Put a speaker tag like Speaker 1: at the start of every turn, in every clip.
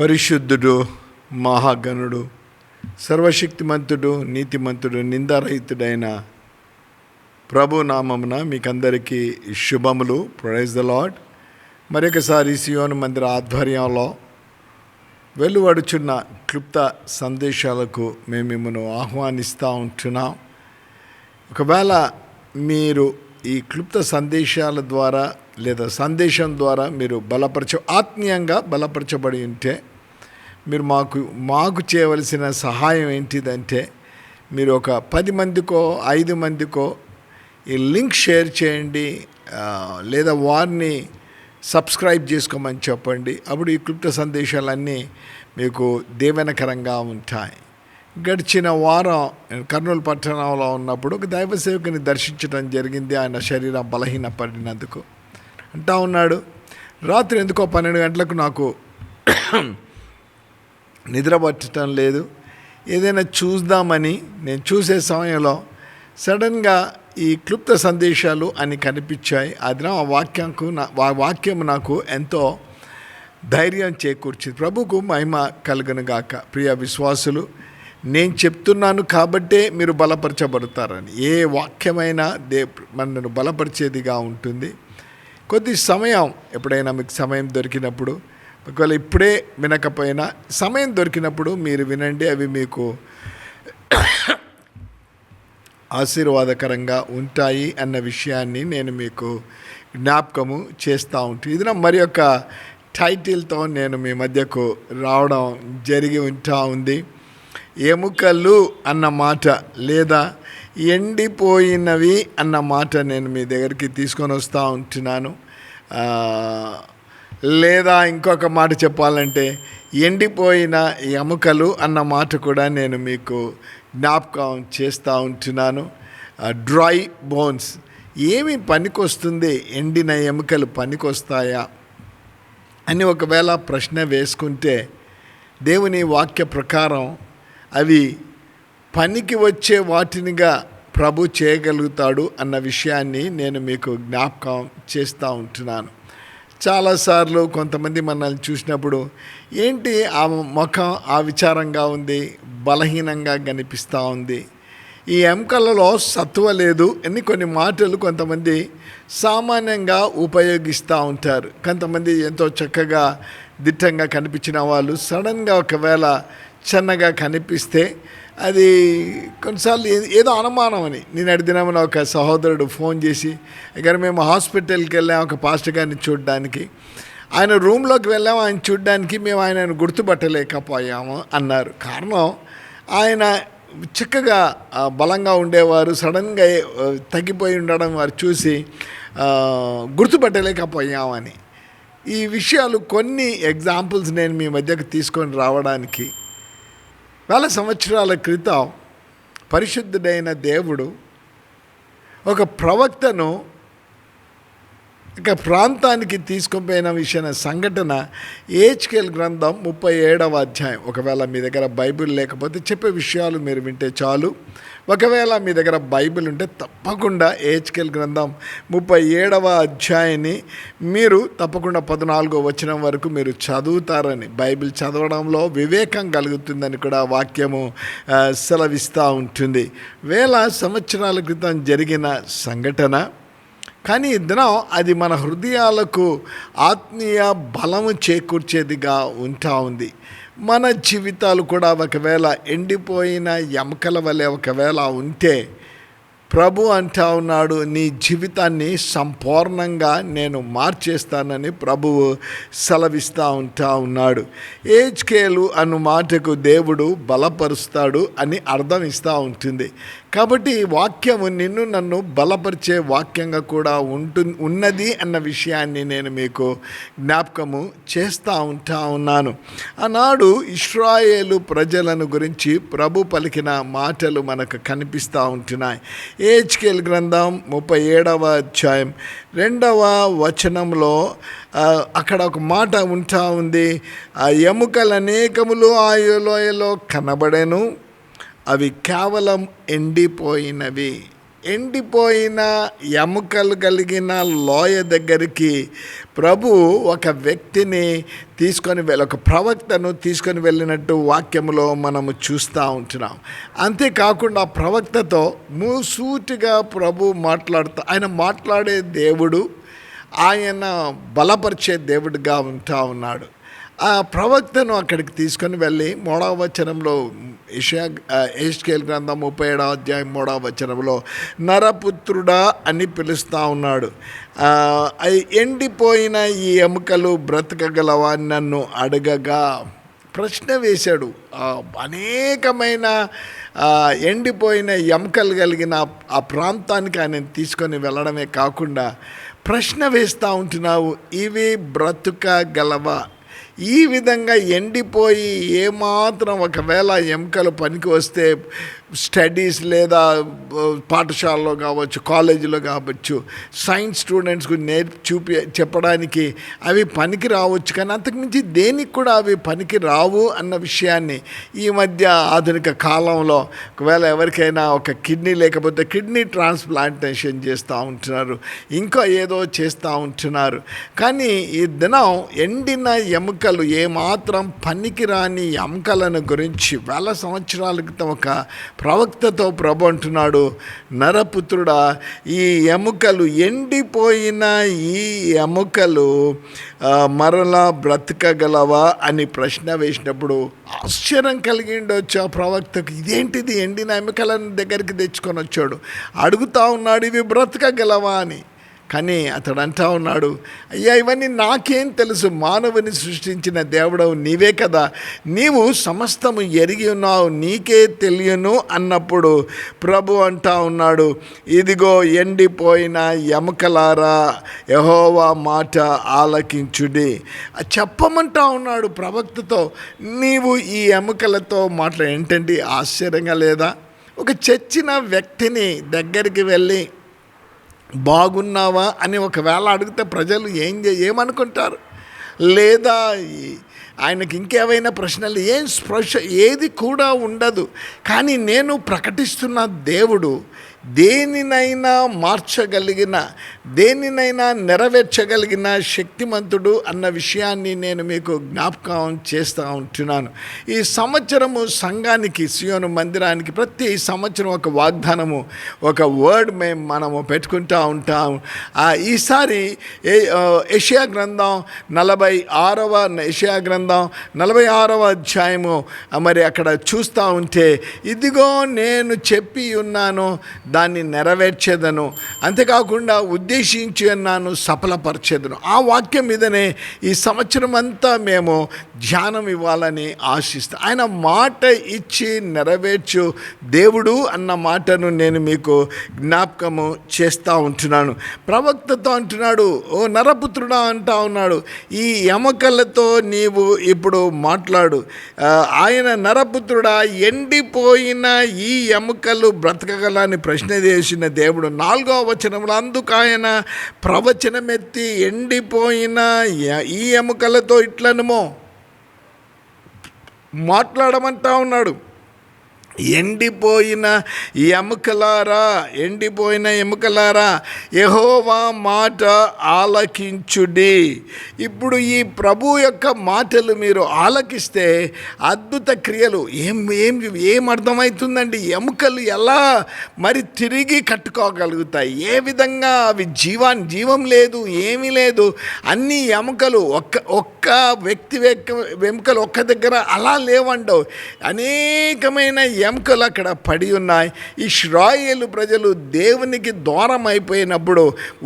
Speaker 1: పరిశుద్ధుడు మహాగణుడు సర్వశక్తిమంతుడు నీతిమంతుడు నిందారహితుడైన ప్రభు నామమున మీకందరికీ శుభములు. ప్రైజ్ ద లాడ్ మరొకసారి సియోను మందిర ఆధ్వర్యంలో వెలువడుచున్న క్లుప్త సందేశాలకు మేము మిమ్మల్ని ఆహ్వానిస్తూ ఉంటున్నాం. ఒకవేళ మీరు ఈ క్లుప్త సందేశాల ద్వారా లేదా సందేశం ద్వారా మీరు బలపరచ ఆత్మీయంగా బలపరచబడి ఉంటే మీరు మాకు మాకు చేయవలసిన సహాయం ఏంటిదంటే మీరు ఒక పది మందికో ఐదు మందికో ఈ లింక్ షేర్ చేయండి లేదా వారిని సబ్స్క్రైబ్ చేసుకోమని చెప్పండి. అప్పుడు ఈ క్లుప్త సందేశాలన్నీ మీకు దేవెనకరంగా ఉంటాయి. గడిచిన వారం కర్నూలు పట్టణంలో ఉన్నప్పుడు ఒక దైవ సేవకుని దర్శించడం జరిగింది. ఆయన శరీరం బలహీనపడినందుకు. అంటా ఉన్నాడు. రాత్రి ఎందుకో పన్నెండు గంటలకు నాకు నిద్ర పట్టడం లేదు. ఏదైనా చూద్దామని నేను చూసే సమయంలో సడన్గా ఈ క్లుప్త సందేశాలు అని కనిపించాయి. అది ఆ వాక్యంకు నా వాక్యం నాకు ఎంతో ధైర్యం చేకూర్చింది. ప్రభుకు మహిమ కలుగును గాక. ప్రియ విశ్వాసులు నేను చెప్తున్నాను కాబట్టే మీరు బలపరచబడతారని. ఏ వాక్యమైనా దే మనను బలపరిచేదిగా ఉంటుంది. కొద్ది సమయం ఎప్పుడైనా మీకు సమయం దొరికినప్పుడు ఒకవేళ ఇప్పుడే వినకపోయినా సమయం దొరికినప్పుడు మీరు వినండి అవి మీకు ఆశీర్వాదకరంగా ఉంటాయి అన్న విషయాన్ని నేను మీకు జ్ఞాపకము చేస్తూ ఉంటాను ఇది నా మరి యొక్క టైటిల్తో నేను మీ మధ్యకు రావడం జరిగి ఉంటా ఉంది. ఎముకలు అన్న మాట లేదా ఎండిపోయినవి అన్న మాట నేను మీ దగ్గరికి తీసుకొని వస్తూ ఉంటున్నాను. లేదా ఇంకొక మాట చెప్పాలంటే ఎండిపోయిన ఎముకలు అన్న మాట కూడా నేను మీకు జ్ఞాపకం చేస్తూ ఉంటున్నాను. Dry bones. ఏమి పనికొస్తుంది? ఎండిన ఎముకలు పనికొస్తాయా? అని ఒకవేళ ప్రశ్న వేసుకుంటే దేవుని వాక్య ప్రకారం అవి పనికి వచ్చే వాటినిగా ప్రభు చేయగలుగుతాడు అన్న విషయాన్ని నేను మీకు జ్ఞాపకం చేస్తూ ఉంటున్నాను. చాలాసార్లు కొంతమంది మనల్ని చూసినప్పుడు ఏంటి ఆ ముఖం ఆ విచారంగా ఉంది బలహీనంగా కనిపిస్తూ ఉంది ఈ ఎంకలలో సత్వ లేదు అని కొన్ని మాటలు కొంతమంది సామాన్యంగా ఉపయోగిస్తూ ఉంటారు. కొంతమంది ఎంతో చక్కగా దిట్టంగా కనిపించిన వాళ్ళు సడన్గా ఒకవేళ చిన్నగా కనిపిస్తే అది కొన్నిసార్లు ఏదో అనుమానం అని. నేను అడిగినామని ఒక సహోదరుడు ఫోన్ చేసి ఇక్కడ మేము హాస్పిటల్కి వెళ్ళాం ఒక పాస్టర్ గారిని చూడడానికి. ఆయన రూమ్లోకి వెళ్ళాము ఆయన చూడడానికి మేము ఆయనను గుర్తుపట్టలేకపోయాము అన్నారు. కారణం ఆయన చక్కగా బలంగా ఉండేవారు సడన్గా తగ్గిపోయి ఉండడం వారు చూసి గుర్తుపట్టలేకపోయామని ఈ విషయాలు కొన్ని ఎగ్జాంపుల్స్ నేను మీ మధ్యకు తీసుకొని రావడానికి వేల సంవత్సరాల క్రితం పరిశుద్ధుడైన దేవుడు ఒక ప్రవక్తను ఇక ప్రాంతానికి తీసుకుపోయిన విషయం సంఘటన ఏహెచ్కేల్ గ్రంథం ముప్పై ఏడవ అధ్యాయం. ఒకవేళ మీ దగ్గర బైబిల్ లేకపోతే చెప్పే విషయాలు మీరు వింటే చాలు. ఒకవేళ మీ దగ్గర బైబిల్ ఉంటే తప్పకుండా ఏహెచ్కేల్ గ్రంథం ముప్పై ఏడవ అధ్యాయాన్ని మీరు తప్పకుండా పద్నాలుగో వచనం వరకు మీరు చదువుతారని బైబిల్ చదవడంలో వివేకం కలుగుతుందని కూడా వాక్యము సెలవిస్తూ ఉంటుంది. వేల సంవత్సరాల క్రితం జరిగిన సంఘటన కానీ ఈ దినం అది మన హృదయాలకు ఆత్మీయ బలము చేకూర్చేదిగా ఉంటా ఉంది. మన జీవితాలు కూడా ఒకవేళ ఎండిపోయిన ఎముకల వలె ఒకవేళ ఉంటే ప్రభు అంటా ఉన్నాడు నీ జీవితాన్ని సంపూర్ణంగా నేను మార్చేస్తానని ప్రభువు సెలవిస్తూ ఉంటా ఉన్నాడు. ఏజ్కేలు అను మాటకు దేవుడు బలపరుస్తాడు అని అర్థం ఇస్తూ ఉంటుంది. కాబట్టి వాక్యము నిన్ను నన్ను బలపరిచే వాక్యంగా కూడా ఉంటు ఉన్నది అన్న విషయాన్ని నేను మీకు జ్ఞాపకము చేస్తూ ఉంటా ఉన్నాను. ఆనాడు ఇస్రాయేలు ప్రజలను గురించి ప్రభు పలికిన మాటలు మనకు కనిపిస్తూ ఉంటున్నాయి. ఏహెచ్కేల్ గ్రంథం ముప్పై ఏడవ అధ్యాయం రెండవ వచనంలో అక్కడ ఒక మాట ఉంటా ఉంది. ఆ ఎముకలు అనేకములు ఆ లోయలో కనబడెను. అవి కేవలం ఎండిపోయినవి. ఎండిపోయిన ఎముకలు కలిగిన లోయ దగ్గరికి ప్రభు ఒక వ్యక్తిని తీసుకొని వెళ్ళి ఒక ప్రవక్తను తీసుకొని వెళ్ళినట్టు వాక్యంలో మనము చూస్తూ ఉంటున్నాం. అంతేకాకుండా ఆ ప్రవక్తతో మూసూటిగా ప్రభు మాట్లాడుతూ ఆయన మాట్లాడే దేవుడు ఆయన బలపరిచే దేవుడిగా ఉంటా ఉన్నాడు. ఆ ప్రవక్తను అక్కడికి తీసుకొని వెళ్ళి మూడవ వచనంలో ఇషా ఏష్కేల్ గ్రంథం ముప్పై ఏడవ అధ్యాయం మూడవ వచనంలో నరపుత్రుడా అని పిలుస్తూ ఉన్నాడు. ఎండిపోయిన ఈ ఎముకలు బ్రతకగలవా అని నన్ను అడగగా ప్రశ్న వేశాడు. అనేకమైన ఎండిపోయిన ఎముకలు కలిగిన ఆ- ఆ ప్రాంతానికి ఆయన తీసుకొని వెళ్ళడమే కాకుండా ప్రశ్న వేస్తూ ఉంటున్నావు ఇవి బ్రతుకగలవా? ఈ విధంగా ఎండిపోయి ఏమాత్రం ఒకవేళ ఎముకలు పనికి వస్తే స్టడీస్ లేదా పాఠశాలలో కావచ్చు కాలేజీలో కావచ్చు సైన్స్ స్టూడెంట్స్కు నేర్పి చూపి చెప్పడానికి అవి పనికి రావచ్చు. కానీ అంతకుమించి దేనికి కూడా అవి పనికి రావు అన్న విషయాన్ని ఈ మధ్య ఆధునిక కాలంలో ఒకవేళ ఎవరికైనా ఒక కిడ్నీ లేకపోతే కిడ్నీ ట్రాన్స్ప్లాంటేషన్ చేస్తూ ఉంటున్నారు. ఇంకా ఏదో చేస్తూ ఉంటున్నారు. కానీ ఈ దినం ఎండిన ఎముకలు ఏమాత్రం పనికిరాని ఎముకలను గురించి వేల సంవత్సరాల క్రితం ఒక ప్రవక్తతో ప్రభు అంటున్నాడు నరపుత్రుడా ఈ ఎముకలు ఎండిపోయిన ఈ ఎముకలు మరలా బ్రతకగలవా? అని ప్రశ్న వేసినప్పుడు ఆశ్చర్యం కలిగి ఉండొచ్చు ఆ ప్రవక్తకు. ఇదేంటిది? ఎండిన ఎముకలను దగ్గరికి తెచ్చుకొని వచ్చాడు అడుగుతా ఉన్నాడు ఇవి బ్రతకగలవా? అని. కానీ అతడు అంటా ఉన్నాడు అయ్యా ఇవన్నీ నాకేం తెలుసు. మానవుని సృష్టించిన దేవుడవు నీవే కదా. నీవు సమస్తము ఎరిగి ఉన్నావు. నీకే తెలియను అన్నప్పుడు ప్రభు అంటా ఉన్నాడు ఇదిగో ఎండిపోయిన ఎముకలారా యహోవా మాట ఆలకించుడి. చెప్పమంటా ఉన్నాడు ప్రవక్తతో నీవు ఈ ఎముకలతో మాట్లా ఏంటండి? ఆశ్చర్యంగా లేదా? ఒక చచ్చిన వ్యక్తిని దగ్గరికి వెళ్ళి బాగున్నావా అని ఒకవేళ అడిగితే ప్రజలు ఏం ఏమనుకుంటారు? లేదా ఆయనకి ఇంకేవైనా ప్రశ్నలు ఏం స్పృశ ఏది కూడా ఉండదు. కానీ నేను ప్రకటిస్తున్న దేవుడు దేనినైనా మార్చగలిగిన దేనినైనా నెరవేర్చగలిగిన శక్తిమంతుడు అన్న విషయాన్ని నేను మీకు జ్ఞాపకం చేస్తూ ఉంటున్నాను. ఈ సంవత్సరము సంఘానికి సియోను మందిరానికి ప్రతి సంవత్సరం ఒక వాగ్దానము ఒక వర్డ్ మేము మనము పెట్టుకుంటూ ఉంటాం. ఈసారి ఏ- గ్రంథం నలభై ఆరవ ఏషియా గ్రంథం నలభై ఆరవ అధ్యాయము మరి అక్కడ చూస్తూ ఉంటే ఇదిగో నేను చెప్పి ఉన్నాను దాన్ని నెరవేర్చేదను. అంతేకాకుండా ఉద్దేశించి అన్నాను సఫలపరిచేదను. ఆ వాక్యం మీదనే ఈ సంవత్సరం అంతా మేము ధ్యానం ఇవ్వాలని ఆశిస్తాను ఆయన మాట ఇచ్చి నెరవేర్చు దేవుడు అన్న మాటను నేను మీకు జ్ఞాపకము చేస్తూ ఉంటున్నాను. ప్రవక్తతో అంటున్నాడు ఓ నరపుత్రుడా అంటా ఉన్నాడు ఈ ఎమకలతో నీవు ఇప్పుడు మాట్లాడు. ఆయన నరపుత్రుడా ఎండిపోయిన ఈ ఎముకలు బ్రతకగలని ప్రశ్న చేసిన దేవుడు నాలుగో వచనంలో అందుకు ఆయన ప్రవచనమెత్తి ఎండిపోయిన ఈ ఎముకలతో ఇట్లనుమో. మాట్లాడమంటా ఉన్నాడు. ఎండిపోయిన ఎముకలారా ఎండిపోయిన ఎముకలారా యహోవా మాట ఆలకించుడి. ఇప్పుడు ఈ ప్రభు యొక్క మాటలు మీరు ఆలకిస్తే అద్భుత క్రియలు ఏం ఏం ఏం అర్థమవుతుందండి? ఎముకలు ఎలా మరి తిరిగి కట్టుకోగలుగుతాయి? ఏ విధంగా అవి జీవాన్ జీవం లేదు ఏమీ లేదు. అన్ని ఎముకలు ఒక్క ఒక్క వ్యక్తి ఎముకలు ఒక్క దగ్గర అలా లేవండవు అనేకమైన ఎముకలు అక్కడ పడి ఉన్నాయి. ఈ ఇస్రాయేలు ప్రజలు దేవునికి దూరం అయిపోయినప్పుడు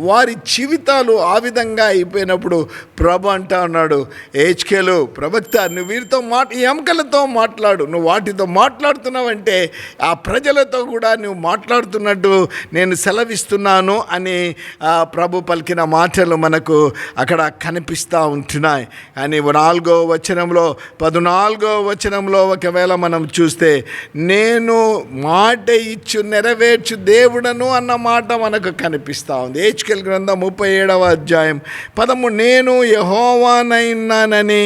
Speaker 1: వారి జీవితాలు ఆ విధంగా అయిపోయినప్పుడు ప్రభు అంటా ఉన్నాడు ఏచ్కేలు ప్రవక్త నువ్వు వీరితో మాట ఎముకలతో మాట్లాడు నువ్వు వాటితో మాట్లాడుతున్నావంటే ఆ ప్రజలతో కూడా నువ్వు మాట్లాడుతున్నట్టు నేను సెలవిస్తున్నాను అని ప్రభు పలికిన మాటలు మనకు అక్కడ కనిపిస్తూ ఉంటున్నాయి. కానీ నాలుగో వచనంలో పద్నాలుగో వచనంలో ఒకవేళ మనం చూస్తే నేను మాట ఇచ్చు నెరవేర్చు దేవుడను అన్న మాట మనకు కనిపిస్తూ ఉంది. ఏచుకెల్ గ్రంథం ముప్పై ఏడవ అధ్యాయం. పదము నేను యహోవానైనానని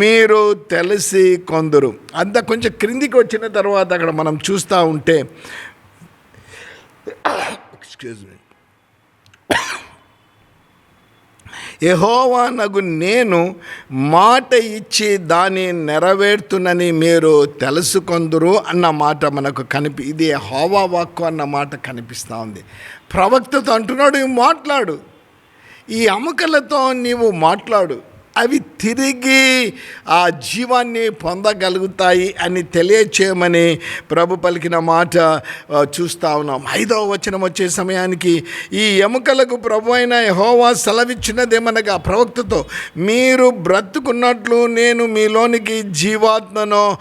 Speaker 1: మీరు తెలిసి కొందరు. అంత కొంచెం క్రిందికి వచ్చిన తర్వాత అక్కడ మనం చూస్తూ ఉంటే ఎక్స్క్యూజ్ మీ యహోవానగు నేను మాట ఇచ్చి దాన్ని నెరవేర్తునని మీరు తెలుసుకొందురు అన్న మాట మనకు కనిపి ఇది హోవా వాక్కు అన్న మాట కనిపిస్తూ ఉంది. ప్రవక్తతో అంటున్నాడు మాట్లాడు. ఈ అమకలతో నీవు మాట్లాడు. అవి తిరిగి ఆ జీవాన్ని పొందగలుగుతాయి అని తెలియచేయమని ప్రభు పలికిన మాట చూస్తూ చూస్తా ఉన్నాం. ఐదవ వచనం వచ్చే సమయానికి ఈ ఎముకలకు ప్రభు అయిన హోవా సెలవిచ్చినదేమనగా ప్రవక్తతో మీరు బ్రతుకున్నట్లు నేను మీలోనికి జీవాత్మను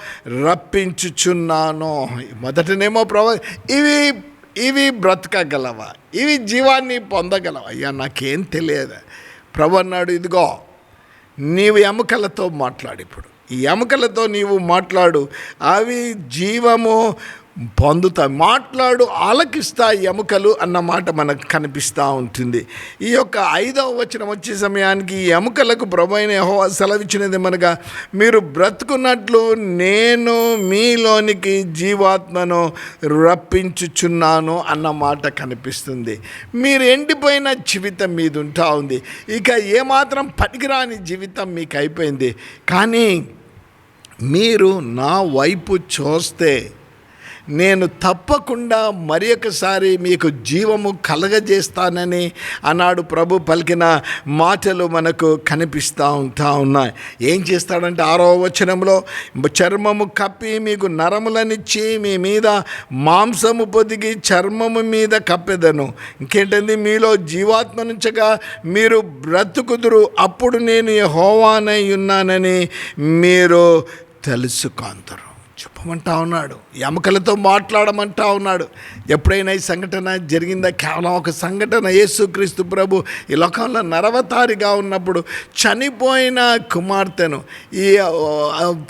Speaker 1: రప్పించుచున్నాను. మొదటనేమో ప్రవ ఇవి ఇవి బ్రతకగలవా? ఇవి జీవాన్ని పొందగలవా? అయ్యా నాకేం తెలియదు. ప్రభు అన్నాడు ఇదిగో నీవు ఎముకలతో మాట్లాడు ఇప్పుడు. ఈ ఎముకలతో నీవు మాట్లాడు. అవి జీవము పొందుతాయి మాట్లాడు ఆలకిస్తాయి ఎముకలు అన్న మాట మనకు కనిపిస్తూ ఉంటుంది. ఈ యొక్క ఐదవ వచనం వచ్చే సమయానికి ఈ ఎముకలకు ప్రభు అయిన సెలవిచ్చినది మనగా మీరు బ్రతుకున్నట్లు నేను మీలోనికి జీవాత్మను రప్పించుచున్నాను అన్న మాట కనిపిస్తుంది. మీరు ఎండిపోయిన జీవితం మీద ఉంటా ఉంది. ఇక ఏమాత్రం పనికిరాని జీవితం మీకు అయిపోయింది కానీ మీరు నా వైపు చూస్తే నేను తప్పకుండా మరి ఒకసారి మీకు జీవము కలగజేస్తానని అన్నాడు ప్రభు పలికిన మాటలు మనకు కనిపిస్తూ ఉంటా ఉన్నాయి. ఏం చేస్తాడంటే ఆరో వచనంలో చర్మము కప్పి మీకు నరములనిచ్చి మీ మీద మాంసము పొదిగి చర్మము మీద కప్పెదను. ఇంకేంటంది మీలో జీవాత్మ నుంచగా మీరు బ్రతుకుదురు అప్పుడు నేను హోవానై ఉన్నానని మీరు తెలుసుకొందరు. చెప్పమంటా ఉన్నాడు? ఎముకలతో మాట్లాడమంటా ఉన్నాడు. ఎప్పుడైనా ఈ సంఘటన జరిగిందా? కేవలం ఒక సంఘటన. యేసుక్రీస్తు ప్రభు ఈ లోకంలో నరవతారిగా ఉన్నప్పుడు చనిపోయిన కుమార్తెను ఈ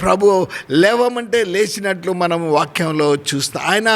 Speaker 1: ప్రభు లేవమంటే లేచినట్లు మనం వాక్యంలో చూస్తాం. ఆయన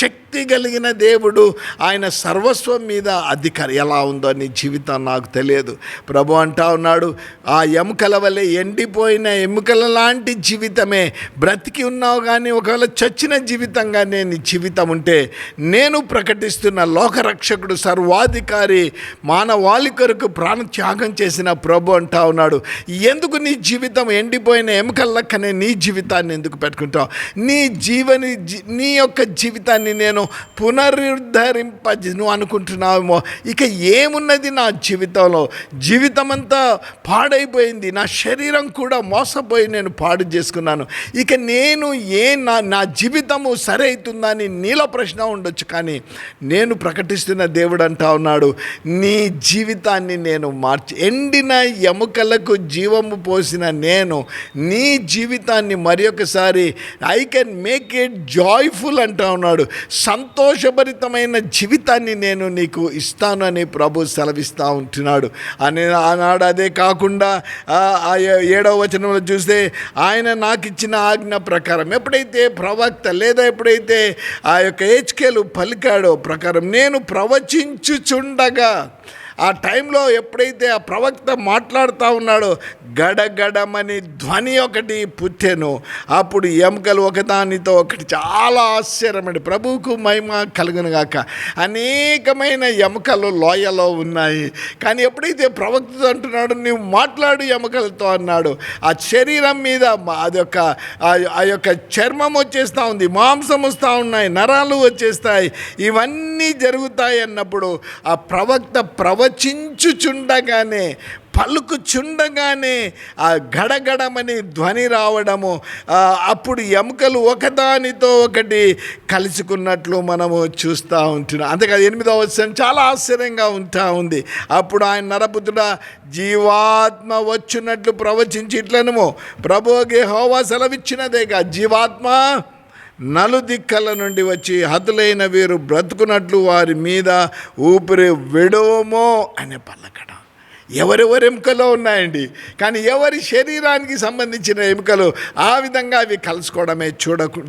Speaker 1: శక్తి కలిగిన దేవుడు ఆయన సర్వస్వం మీద అధికారి. ఎలా ఉందో నీ జీవితం నాకు తెలియదు. ప్రభు అంటా ఉన్నాడు ఆ ఎముకల వలె ఎండిపోయిన ఎముకల లాంటి జీవితమే. బ్రతికి ఉన్నావు కానీ ఒకవేళ చచ్చిన జీవితంగా నీ జీవితం ఉంటే నేను ప్రకటిస్తున్న లోకరక్షకుడు సర్వాధికారి మానవాళి కొరకు ప్రాణ త్యాగం చేసిన ప్రభు అంటా ఉన్నాడు. ఎందుకు నీ జీవితం ఎండిపోయిన ఎముకల లెక్కనే నీ జీవితాన్ని ఎందుకు పెట్టుకుంటావు? నీ జీవని జీ- నీ యొక్క జీవితాన్ని నేను పునరుద్ధరింప నువ్వు అనుకుంటున్నావేమో. ఇక ఏమున్నది నా జీవితంలో? జీవితం అంతా పాడైపోయింది. నా శరీరం కూడా మోసపోయి నేను పాడు చేసుకున్నాను. ఇక నేను ఏ నా నా జీవితము సరైతుందని నీలో ప్రశ్న ఉండొచ్చు కానీ నేను ప్రకటిస్తున్న దేవుడు అంటా ఉన్నాడు నీ జీవితాన్ని నేను మార్చి ఎండిన ఎముకలకు జీవము పోసిన నేను నీ జీవితాన్ని మరి ఒకసారి I can make it joyful అంటా ఉన్నాడు. సంతోషభరితమైన జీవితాన్ని నేను నీకు ఇస్తాను అని ప్రభు సెలవిస్తూ ఉంటున్నాడు. అని ఆనాడు అదే కాకుండా ఏడవ వచనంలో చూస్తే ఆయన నాకు ఇచ్చిన ఆజ్ఞ ప్రకారం ఎప్పుడైతే ప్రవక్త లేదా ఎప్పుడైతే ఆ యొక్క హెచ్కేలు పలికాడో ప్రకారం నేను ప్రవచించుచుండగా ఆ టైంలో ఎప్పుడైతే ఆ ప్రవక్త మాట్లాడుతూ ఉన్నాడో గడగడమని ధ్వని ఒకటి పుట్టెను. అప్పుడు ఎముకలు ఒకదానితో ఒకటి చాలా ఆశ్చర్యమండి ప్రభువుకు మహిమ కలుగునుగాక అనేకమైన ఎముకలు లోయలో ఉన్నాయి. కానీ ఎప్పుడైతే ప్రవక్త అంటున్నాడు నువ్వు మాట్లాడు ఎముకలతో అన్నాడు. ఆ శరీరం మీద మా- అదొక ఆ ఆ యొక్క చర్మం వచ్చేస్తూ ఉంది మాంసం వస్తూ ఉన్నాయి నరాలు వచ్చేస్తాయి. ఇవన్నీ జరుగుతాయి అన్నప్పుడు ఆ ప్రవక్త ప్రవ ప్రవచించుచుండగానే పలుకుచుండగానే ఆ గడగడమని ధ్వని రావడము అప్పుడు ఎముకలు ఒకదానితో ఒకటి కలుసుకున్నట్లు మనము చూస్తూ ఉంటున్నాం. అంతేకాదు ఎనిమిదవ వచ్చిన చాలా ఆశ్చర్యంగా ఉంటా ఉంది. అప్పుడు ఆయన నరపుతుడ జీవాత్మ వచ్చినట్లు ప్రవచించి ఇట్లనము ప్రభుకి హోవా సెలవిచ్చినదేగా జీవాత్మ నలుదిక్కల నుండి వచ్చి హతులైన వీరు బ్రతుకున్నట్లు వారి మీద ఊపిరి విడవమో అనే పల్లకడ ఎవరెవరి ఎముకలో ఉన్నాయండి? కానీ ఎవరి శరీరానికి సంబంధించిన ఎముకలు ఆ విధంగా అవి కలుసుకోవడమే చూడకు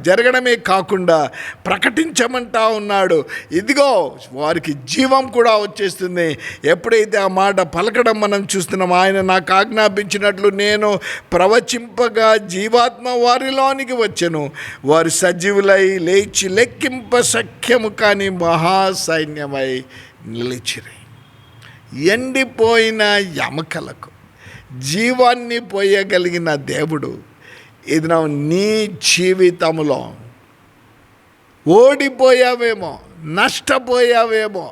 Speaker 1: జరగడమే కాకుండా ప్రకటించమంటా ఉన్నాడు. ఇదిగో వారికి జీవం కూడా వచ్చేస్తుంది. ఎప్పుడైతే ఆ మాట పలకడం మనం చూస్తున్నాం ఆయన నాకు ఆజ్ఞాపించినట్లు నేను ప్రవచింపగా జీవాత్మ వారిలోనికి వచ్చెను. వారు సజీవులై లేచి లెక్కింప సఖ్యము కానీ మహాసైన్యమై నిలిచిరి. ఎండిపోయిన ఎమకలకు జీవాన్ని పోయగలిగిన దేవుడు ఇది నా నీ జీవితంలో ఓడిపోయావేమో నష్టపోయావేమో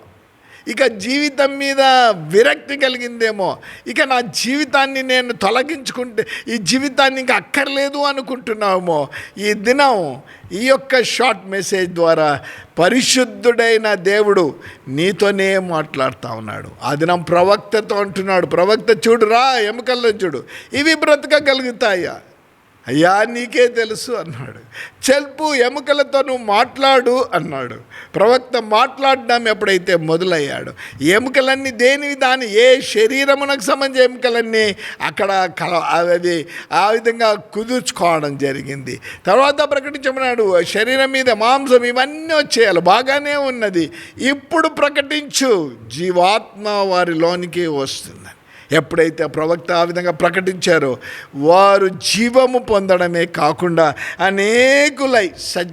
Speaker 1: ఇక జీవితం మీద విరక్తి కలిగిందేమో. ఇక నా జీవితాన్ని నేను తొలగించుకుంటే ఈ జీవితాన్ని ఇంకా అక్కర్లేదు అనుకుంటున్నామో ఈ దినం ఈ యొక్క షార్ట్ మెసేజ్ ద్వారా పరిశుద్ధుడైన దేవుడు నీతోనే మాట్లాడుతూ ఉన్నాడు. ఆ దినం ప్రవక్తతో అంటున్నాడు. ప్రవక్త చూడురా ఎముకల్లో చూడు. ఇవి బ్రతకగలుగుతాయా? అయ్యా నీకే తెలుసు అన్నాడు. చెల్పు ఎముకలతో నువ్వు మాట్లాడు అన్నాడు. ప్రవక్త మాట్లాడడం ఎప్పుడైతే మొదలయ్యాడు ఎముకలన్నీ దేనివి? దాని ఏ శరీరమునకు సంబంధించి ఎముకలన్నీ అక్కడ కల అది ఆ విధంగా కుదుర్చుకోవడం జరిగింది. తర్వాత ప్రకటించమన్నాడు శరీరం మీద మాంసం ఇవన్నీ వచ్చేయాలి బాగానే ఉన్నది. ఇప్పుడు ప్రకటించు జీవాత్మ వారిలోనికి వస్తుందని ఎప్పుడైతే ప్రవక్త ఆ విధంగా ప్రకటించారో వారు జీవము పొందడమే కాకుండా అనేకులై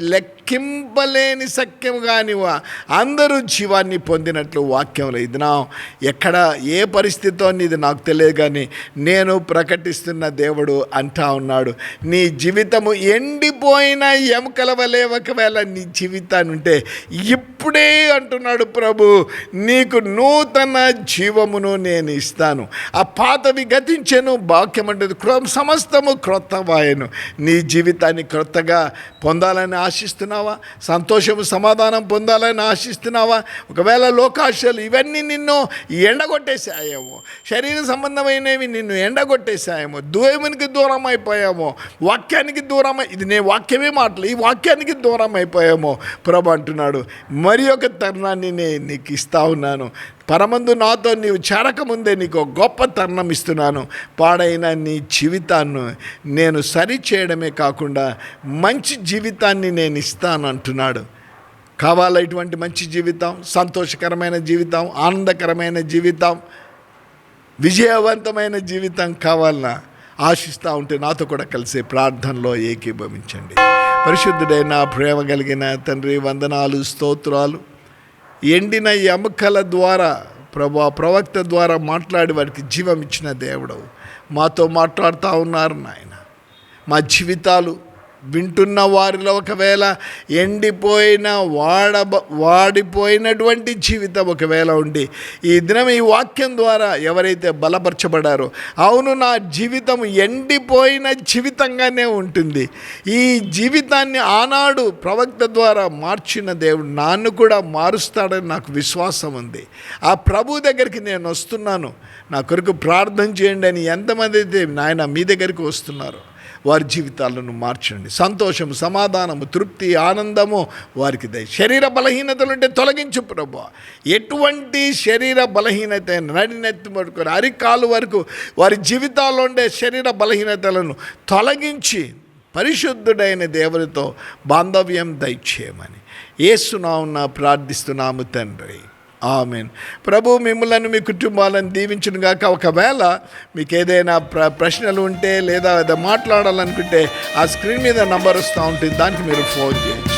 Speaker 1: లెక్క లెక్కింపలేని సఖ్యము కానివా అందరూ జీవాన్ని పొందినట్లు వాక్యంలో ఇది. నా ఎక్కడ ఏ పరిస్థితితో ఇది నాకు తెలియదు కానీ నేను ప్రకటిస్తున్న దేవుడు అంటా ఉన్నాడు. నీ జీవితము ఎండిపోయిన ఎముకల వలె ఒకవేళ నీ జీవితాన్ని ఉంటే ఇప్పుడే అంటున్నాడు ప్రభు నీకు నూతన జీవమును నేను ఇస్తాను. ఆ పాతవి గతించెను వాక్యం అంటే క్రొ- సమస్తము క్రొత్తవాయను. నీ జీవితాన్ని క్రొత్తగా పొందాలని ఆశిస్తున్నావు సంతోషము సమాధానం పొందాలని ఆశిస్తున్నావా? ఒకవేళ లోకాశలు ఇవన్నీ నిన్ను ఎండగొట్టేసాయేమో శరీర సంబంధమైనవి నిన్ను ఎండగొట్టేసాయేమో దేవునికి దూరం అయిపోయామో వాక్యానికి దూరం ఇది నేను వాక్యమే మాటలు ఈ వాక్యానికి దూరం అయిపోయామో ప్రభు అంటున్నాడు. మరి ఒక తరుణాన్ని నేను నీకు ఇస్తా ఉన్నాను. పరమందు నాతో నీవు చేరకముందే నీకు ఒక గొప్ప తరుణం ఇస్తున్నాను. పాడైన నీ జీవితాన్ని నేను సరి చేయడమే కాకుండా మంచి జీవితాన్ని నేను ఇస్తాను అంటున్నాడు. కావాలా ఇటువంటి మంచి జీవితం? సంతోషకరమైన జీవితం? ఆనందకరమైన జీవితం? విజయవంతమైన జీవితం కావాలన్నా ఆశిస్తూ ఉంటే నాతో కూడా కలిసి ప్రార్థనలో ఏకీభవించండి. పరిశుద్ధుడైన ప్రేమ కలిగిన తండ్రి వందనాలు స్తోత్రాలు. ఎండిన ఎముకల ద్వారా ప్రభా ప్రవక్త ద్వారా మాట్లాడి వారికి జీవం ఇచ్చిన దేవుడు. మాతో మాట్లాడుతూ ఉన్నారు నాయన. మా జీవితాలు వింటున్న వారిలో ఒకవేళ ఎండిపోయిన వాడబ వాడిపోయినటువంటి జీవితం ఒకవేళ ఉండి ఈ దినం ఈ వాక్యం ద్వారా ఎవరైతే బలపరచబడారో అవును నా జీవితం ఎండిపోయిన జీవితంగానే ఉంటుంది. ఈ జీవితాన్ని ఆనాడు ప్రవక్త ద్వారా మార్చిన దేవుడు నాన్ను కూడా మారుస్తాడని నాకు విశ్వాసం ఉంది. ఆ ప్రభు దగ్గరికి నేను వస్తున్నాను. నా కొరకు ప్రార్థన చేయండి అని ఎంతమంది అయితే నాయన మీ దగ్గరికి వస్తున్నారు. వారి జీవితాలను మార్చండి. సంతోషము సమాధానము తృప్తి ఆనందము వారికి దయ. శరీర బలహీనతలు ఉంటే తొలగించు ప్రభు. ఎటువంటి శరీర బలహీనత నడినెత్తి పట్టుకొని అరికాలు వరకు వారి జీవితాల్లో ఉండే శరీర బలహీనతలను తొలగించి పరిశుద్ధుడైన దేవునితో బాంధవ్యం దయచేయమని. ఏసునామున ప్రార్థిస్తున్నాము తండ్రి. ఆమెన్. ప్రభు మిమ్మల్ని మీ కుటుంబాలను దీవించును గాక ఒకవేళ మీకు ఏదైనా ప్ర ప్రశ్నలు ఉంటే లేదా ఏదో మాట్లాడాలనుకుంటే ఆ స్క్రీన్ మీద నంబర్ వస్తూ ఉంటుంది. దానికి మీరు ఫోన్ చేయండి.